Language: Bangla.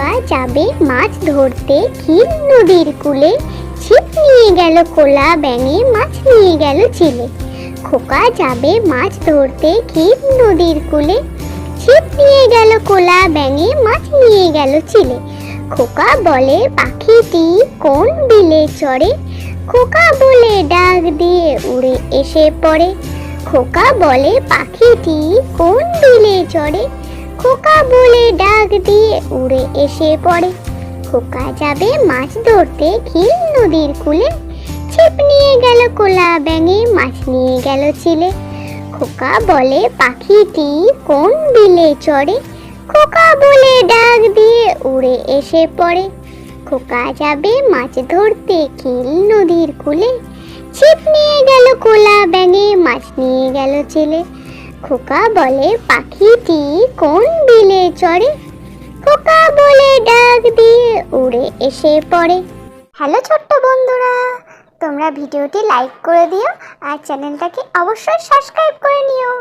যাবে মাছ ধরতে ক্ষীর নদীর কূলে। ছিপ নিয়ে গেল কোলা ব্যাঙে, মাছ নিয়ে গেল চিলে খোকা যাবে মাছ ধরতে ক্ষীর নদীর কূলে। ছিপ নিয়ে গেল কোলা ব্যাঙে, মাছ নিয়ে গেল চিলে খোকা বলে, পাখিটি কোন বিলে চড়ে? খোকা বলে, ডাক দিয়ে উড়ে এসে পড়ে। খোকা বলে, পাখিটি কোন বিলে চড়ে? খোকা বলে, ডাক দিয়ে উড়ে এসে পড়ে। খোকা যাবে মাছ ধরতে খিল নদীর কুলে। ছিপ নিয়ে গেল কোলা ব্যাঙে, মাছ নিয়ে গেল চিলে। খোকা বলে, পাখিটি কোন বিলে চড়ে? খোকা বলে, ডাক দিয়ে উড়ে এসে পড়ে। খোকা যাবে মাছ ধরতে খিল নদীর কুলে। ছিপ নিয়ে গেল কোলা ব্যাঙে, মাছ নিয়ে গেল ছেলে খোকা বলে, পাখিটি কোন বিলে চড়ে? খোকা বলে ডাক দিয়ে উড়ে এসে পড়ে। হ্যালো ছোট্ট বন্ধুরা, তোমরা ভিডিওটি লাইক করে দিও আর চ্যানেলটাকে অবশ্যই সাবস্ক্রাইব করে নিও।